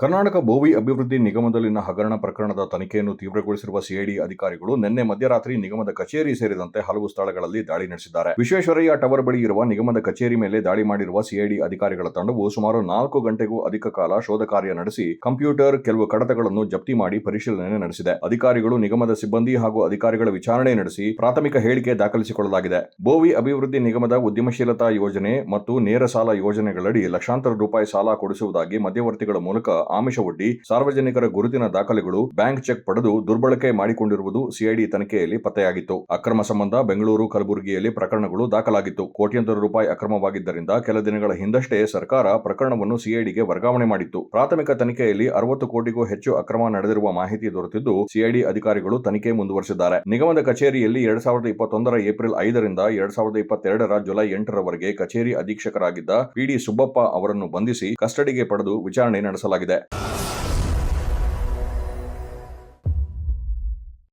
ಕರ್ನಾಟಕ ಭೋವಿ ಅಭಿವೃದ್ಧಿ ನಿಗಮದಲ್ಲಿನ ಹಗರಣ ಪ್ರಕರಣದ ತನಿಖೆಯನ್ನು ತೀವ್ರಗೊಳಿಸಿರುವ ಸಿಐಡಿ ಅಧಿಕಾರಿಗಳು ನಿನ್ನೆ ಮಧ್ಯರಾತ್ರಿ ನಿಗಮದ ಕಚೇರಿ ಸೇರಿದಂತೆ ಹಲವು ಸ್ಥಳಗಳಲ್ಲಿ ದಾಳಿ ನಡೆಸಿದ್ದಾರೆ. ವಿಶ್ವೇಶ್ವರಯ್ಯ ಟವರ್ ಬಳಿ ಇರುವ ನಿಗಮದ ಕಚೇರಿ ಮೇಲೆ ದಾಳಿ ಮಾಡಿರುವ ಸಿಐಡಿ ಅಧಿಕಾರಿಗಳ ತಂಡವು ಸುಮಾರು ನಾಲ್ಕು ಗಂಟೆಗೂ ಅಧಿಕ ಕಾಲ ಶೋಧ ಕಾರ್ಯ ನಡೆಸಿ ಕಂಪ್ಯೂಟರ್ ಕೆಲವು ಕಡತಗಳನ್ನು ಜಪ್ತಿ ಮಾಡಿ ಪರಿಶೀಲನೆ ನಡೆಸಿದೆ. ಅಧಿಕಾರಿಗಳು ನಿಗಮದ ಸಿಬ್ಬಂದಿ ಹಾಗೂ ಅಧಿಕಾರಿಗಳ ವಿಚಾರಣೆ ನಡೆಸಿ ಪ್ರಾಥಮಿಕ ಹೇಳಿಕೆ ದಾಖಲಿಸಿಕೊಳ್ಳಲಾಗಿದೆ. ಬೋವಿ ಅಭಿವೃದ್ಧಿ ನಿಗಮದ ಉದ್ಯಮಶೀಲತಾ ಯೋಜನೆ ಮತ್ತು ನೇರ ಸಾಲ ಯೋಜನೆಗಳಡಿ ಲಕ್ಷಾಂತರ ರೂಪಾಯಿ ಸಾಲ ಕೊಡಿಸುವುದಾಗಿ ಮಧ್ಯವರ್ತಿಗಳ ಮೂಲಕ ಆಮಿಷವೊಡ್ಡಿ ಸಾರ್ವಜನಿಕರ ಗುರುತಿನ ದಾಖಲೆಗಳು ಬ್ಯಾಂಕ್ ಚೆಕ್ ಪಡೆದು ದುರ್ಬಳಕೆ ಮಾಡಿಕೊಂಡಿರುವುದು ಸಿಐಡಿ ತನಿಖೆಯಲ್ಲಿ ಪತ್ತೆಯಾಗಿತ್ತು. ಅಕ್ರಮ ಸಂಬಂಧ ಬೆಂಗಳೂರು, ಕಲಬುರಗಿಯಲ್ಲಿ ಪ್ರಕರಣಗಳು ದಾಖಲಾಗಿತ್ತು. ಕೋಟ್ಯಂತರ ರೂಪಾಯಿ ಅಕ್ರಮವಾಗಿದ್ದರಿಂದ ಕೆಲ ದಿನಗಳ ಹಿಂದಷ್ಟೇ ಸರ್ಕಾರ ಪ್ರಕರಣವನ್ನು ಸಿಐಡಿಗೆ ವರ್ಗಾವಣೆ ಮಾಡಿತ್ತು. ಪ್ರಾಥಮಿಕ ತನಿಖೆಯಲ್ಲಿ ಅರವತ್ತು ಕೋಟಿಗೂ ಹೆಚ್ಚು ಅಕ್ರಮ ನಡೆದಿರುವ ಮಾಹಿತಿ ದೊರೆತಿದ್ದು ಸಿಐಡಿ ಅಧಿಕಾರಿಗಳು ತನಿಖೆ ಮುಂದುವರೆಸಿದ್ದಾರೆ. ನಿಗಮದ ಕಚೇರಿಯಲ್ಲಿ ಎರಡ್ ಸಾವಿರದ ಇಪ್ಪತ್ತೊಂದರ ಏಪ್ರಿಲ್ ಐದರಿಂದ ಎರಡ್ ಸಾವಿರದ ಇಪ್ಪತ್ತೆರಡರ ಜುಲೈ ಎಂಟರವರೆಗೆ ಕಚೇರಿ ಅಧೀಕ್ಷಕರಾಗಿದ್ದ ಪಿಡಿ ಸುಬ್ಬಪ್ಪ ಅವರನ್ನು ಬಂಧಿಸಿ ಕಸ್ಟಡಿಗೆ ಪಡೆದು ವಿಚಾರಣೆ ನಡೆಸಲಾಗಿದೆ. there.